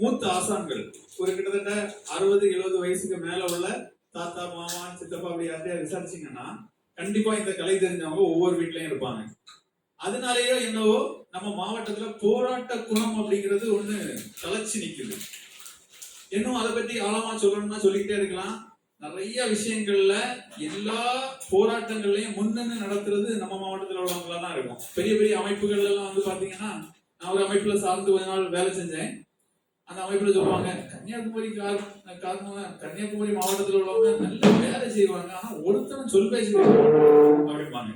மூத்த ஆசான்கள். ஒரு கிட்டத்தட்ட அறுபது எழுபது வயசுக்கு மேல உள்ள தாத்தா மாமா சித்தப்பா அப்படி யார்ட்டையா விசாரிச்சீங்கன்னா கண்டிப்பா இந்த கலை தெரிஞ்சவங்க ஒவ்வொரு வீட்லயும் இருப்பாங்க. அதனாலயோ என்னவோ நம்ம மாவட்டத்துல போராட்ட குணம் அப்படிங்கிறது ஒண்ணு தலைச்சு நிக்குது. இன்னும் அதை பத்தி ஆழமா சொல்லணும்னா சொல்லிக்கிட்டே இருக்கலாம். நிறைய விஷயங்கள்ல எல்லா போராட்டங்கள்லயும் முன்னணி நடத்துறது நம்ம மாவட்டத்துல உள்ளவங்களா தான் இருக்கும். பெரிய பெரிய அமைப்புகள் எல்லாம் வந்து பாத்தீங்கன்னா நான் ஒரு அமைப்புல சார்ந்து கொஞ்ச நாள் வேலை செஞ்சேன். அந்த அமைப்புல சொல்லுவாங்க கன்னியாகுமரி காரணம் கன்னியாகுமரி மாவட்டத்தில் உள்ளவங்க நல்ல வேலை செய்வாங்க. ஆனால் ஒருத்தரும் சொல் பேசி அப்படிம்பாங்க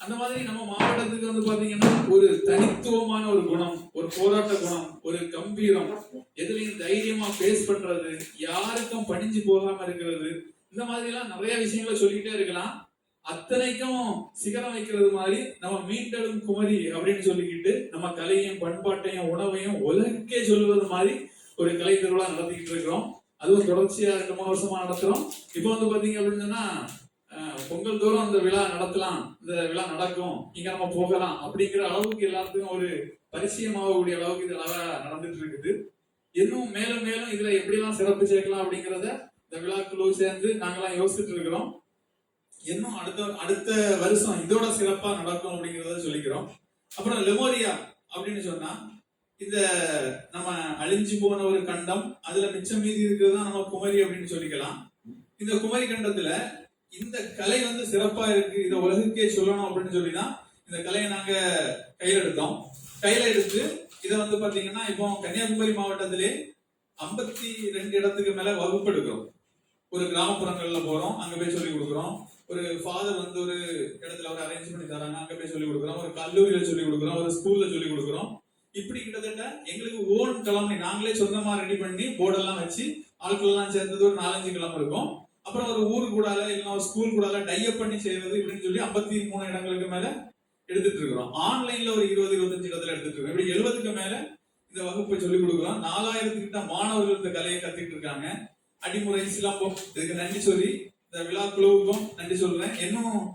அந்த மாதிரி நம்ம மாவட்டத்துக்கு வந்து பாத்தீங்கன்னா ஒரு தனித்துவமான ஒரு குணம் ஒரு போராட்ட குணம் ஒரு கம்பீரம் எதுலையும் தைரியமா பேஸ் பண்றது யாருக்கும் பணிஞ்சு போகாம இருக்கிறது இந்த மாதிரி எல்லாம் நிறைய விஷயங்களை சொல்லிக்கிட்டே இருக்கலாம். அத்தனைக்கும் சிகரம் வைக்கிறது மாதிரி நம்ம மீண்டெழும் குமரி அப்படின்னு சொல்லிக்கிட்டு நம்ம கலையும் பண்பாட்டையும் உணவையும் உலகக்கே சொல்லுவது மாதிரி ஒரு கலை திருவிழா நடத்திக்கிட்டு இருக்கிறோம். அதுவும் தொடர்ச்சியா ரெண்டு மூணு வருஷமா நடத்துறோம். இப்போ வந்து பாத்தீங்க அப்படின்னா பொங்கல் தோறும் அந்த விழா நடத்தலாம் இந்த விழா நடக்கும் இங்க நம்ம போகலாம் அப்படிங்கிற அளவுக்கு எல்லாத்துக்கும் ஒரு பரிச்சயமாகக்கூடிய அளவுக்கு இது அழகா நடந்துட்டு இருக்குது. இன்னும் மேலும் மேலும் இதுல எப்படிலாம் சிறப்பு சேர்க்கலாம் அப்படிங்கறத இந்த விழாக்குழு சேர்ந்து நாங்கெல்லாம் யோசிச்சுட்டு இருக்கிறோம். இன்னும் அடுத்த அடுத்த வருஷம் இதோட சிறப்பா நடக்கும் அப்படிங்கறத சொல்லிக்கிறோம். அப்புறம் லெமோரியா அப்படின்னு சொன்னா இந்த நம்ம அழிஞ்சு போன ஒரு கண்டம் அதுல மிச்சம் மீதி இருக்கிறது தான் நம்ம குமரி அப்படின்னு சொல்லிக்கலாம். இந்த குமரி கண்டத்துல இந்த கலை வந்து சிறப்பா இருக்கு இதை உலகுக்கே சொல்லணும் அப்படின்னு சொல்லி தான் இந்த கலையை நாங்க கையில எடுத்தோம். கையில எடுத்து இதை வந்து பாத்தீங்கன்னா இப்போ கன்னியாகுமரி மாவட்டத்திலே ஐம்பத்தி ரெண்டு இடத்துக்கு மேல வகுப்பு எடுக்கிறோம். ஒரு கிராமப்புறங்கள்ல போறோம் அங்க போய் சொல்லி கொடுக்குறோம். ஒரு ஃபாதர் வந்து ஒரு இடத்துல ஒரு அரேஞ்ச் பண்ணி தராங்க அங்க போய் சொல்லி கொடுக்குறோம். ஒரு கல்லூரியில சொல்லி கொடுக்குறோம். ஒரு ஸ்கூல்ல சொல்லி கொடுக்குறோம். இப்படி கிட்டத்தட்ட எங்களுக்கு ஓன் கிளம்பி நாங்களே சொந்தமா ரெடி பண்ணி போர்டெல்லாம் வச்சு ஆட்கள் எல்லாம் சேர்ந்தது ஒரு நாலஞ்சு கிளம்பு இருக்கும். அப்புறம் ஒரு ஊர் கூடால இல்லைன்னா ஒரு ஸ்கூல் கூடால டைப் பண்ணி செய்யறது இப்படின்னு சொல்லி ஐம்பத்தி மூணு இடங்களுக்கு மேல எடுத்துட்டு இருக்கிறோம். ஆன்லைன்ல ஒரு இருபது இருபத்தஞ்சு இடத்துல எடுத்துட்டு இருக்கோம். இப்படி எழுபதுக்கு மேல இந்த வகுப்பை சொல்லி கொடுக்குறோம். நாலாயிரத்து கிட்ட மாணவர்கள் இந்த கலையை கத்துக்கிட்டு இருக்காங்க. அடிமுறை சிலம்பம் இதுக்கு நன்றி சொல்லி இந்த விழா குழுவுக்கும் நன்றி சொல்றேன். இன்னும்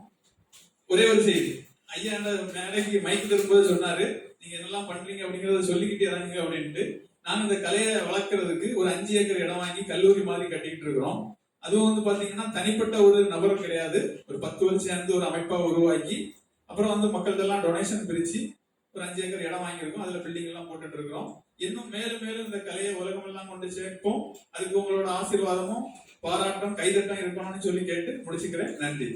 ஒரே ஒரு செய்தி. ஐயா அந்த மேடைக்கு மைக் தரும்போது சொன்னாரு. நீங்க என்னெல்லாம் பண்றீங்க அப்படிங்கறத சொல்லிக்கிட்டே இறங்குங்க அப்படின்ட்டு. நாங்க இந்த கலையை வளர்க்கறதுக்கு ஒரு அஞ்சு ஏக்கர் இடம் வாங்கி கல்லூரி மாதிரி கட்டிக்கிட்டு இருக்கிறோம். அதுவும் வந்து பாத்தீங்கன்னா தனிப்பட்ட ஒரு நபரும் கிடையாது. ஒரு பத்து வருஷம் சேர்ந்து ஒரு அமைப்பா உருவாக்கி அப்புறம் வந்து மக்கள்கிட்ட எல்லாம் டொனேஷன் பிரிச்சு ஒரு அஞ்சு ஏக்கர் இடம் வாங்கியிருக்கோம். அதுல பில்டிங் எல்லாம் போட்டுட்டு இருக்கிறோம். இன்னும் மேலும் மேலும் இந்த கலையை உலகம் எல்லாம் கொண்டு சேர்ப்போம். அதுக்கு உங்களோட ஆசீர்வாதமும் பாராட்டம் கைதட்டம் இருக்கணும்னு சொல்லி கேட்டு முடிச்சுக்கிறேன். நன்றி.